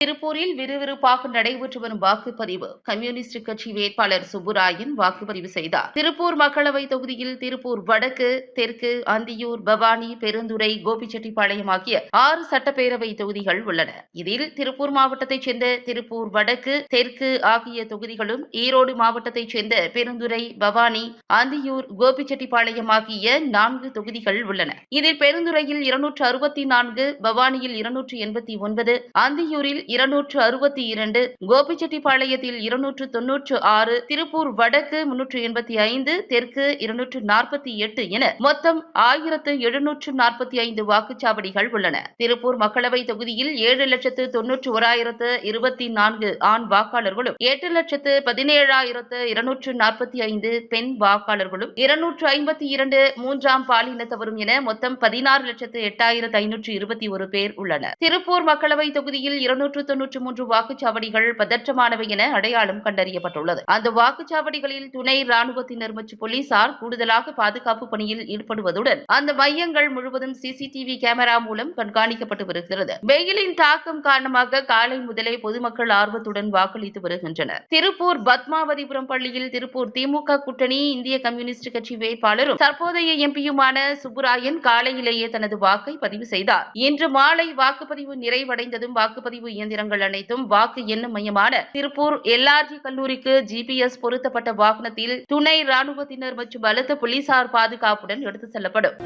திருப்பூரில் விறுவிறுப்பாக நடைபெற்று வரும் வாக்குப்பதிவு. கம்யூனிஸ்ட் கட்சி வேட்பாளர் சுப்புராயன் வாக்குப்பதிவு செய்தார். திருப்பூர் மக்களவை தொகுதியில் திருப்பூர் வடக்கு தெற்கு அந்தியூர் பவானி பெருந்துறை கோபிச்செட்டிப்பாளையம் ஆகிய ஆறு சட்டப்பேரவை தொகுதிகள் உள்ளன. இதில் திருப்பூர் மாவட்டத்தைச் சேர்ந்த திருப்பூர் வடக்கு தெற்கு ஆகிய தொகுதிகளும் ஈரோடு மாவட்டத்தைச் சேர்ந்த பெருந்துறை பவானி அந்தியூர் கோபிச்செட்டிப்பாளையம் ஆகிய நான்கு தொகுதிகள் உள்ளன. இதில் பெருந்துறையில் இருநூற்று அறுபத்தி நான்கு பவானியில் இருநூற்று எண்பத்தி ஒன்பது அந்தியூரில் இருநூற்று அறுபத்தி இரண்டு கோபிச்செட்டிப்பாளையத்தில் இருநூற்று தொன்னூற்று ஆறு திருப்பூர் வடக்கு முன்னூற்று எண்பத்தி ஐந்து தெற்கு இருநூற்று நாற்பத்தி எட்டு என மொத்தம் ஆயிரத்து எழுநூற்று நாற்பத்தி ஐந்து வாக்குச்சாவடிகள் உள்ளன. திருப்பூர் மக்களவை தொகுதியில் ஏழு லட்சத்து தொன்னூற்று ஓராயிரத்து இருபத்தி நான்கு ஆண் வாக்காளர்களும் எட்டு லட்சத்து பதினேழாயிரத்து இருநூற்று நாற்பத்தி ஐந்து பெண் வாக்காளர்களும் இருநூற்று ஐம்பத்தி இரண்டு மூன்றாம் பாலினத்தவரும் என மொத்தம் பதினாறு லட்சத்து எட்டாயிரத்து ஐநூற்று இருபத்தி ஒரு பேர் உள்ளனர். திருப்பூர் மக்களவை தொகுதியில் இருநூற்று தொன்னூற்று மூன்று வாக்குச்சாவடிகள் பதற்றமானவை என அடையாளம் கண்டறியப்பட்டுள்ளது. அந்த வாக்குச்சாவடிகளில் துணை ராணுவத்தினர் மற்றும் போலீசார் கூடுதலாக பாதுகாப்பு பணியில் ஈடுபடுவதுடன் அந்த மையங்கள் முழுவதும் சிசிடிவி கேமரா மூலம் கண்காணிக்கப்பட்டு வருகிறது. வெயிலின் தாக்கம் காரணமாக காலை முதலே பொதுமக்கள் ஆர்வத்துடன் வாக்களித்து வருகின்றனர். திருப்பூர் பத்மாவதிபுரம் பள்ளியில் திருப்பூர் திமுக கூட்டணி இந்திய கம்யூனிஸ்ட் கட்சி வேட்பாளரும் தற்போதைய எம்பியுமான சுப்புராயன் காலையிலேயே தனது வாக்கை பதிவு செய்தார். இன்று மாலை வாக்குப்பதிவு நிறைவடைந்ததும் வாக்குப்பதிவு இயந்திரம் இயந்திரங்கள் அனைத்தும் வாக்கு எண்ணும் மையமான திருப்பூர் எல்ஆர்ஜி கல்லூரிக்கு ஜிபிஎஸ் பொருத்தப்பட்ட வாகனத்தில் துணை ராணுவத்தினர் மற்றும் பலத்த போலீசார் பாதுகாப்புடன் எடுத்துச் செல்லப்படும்.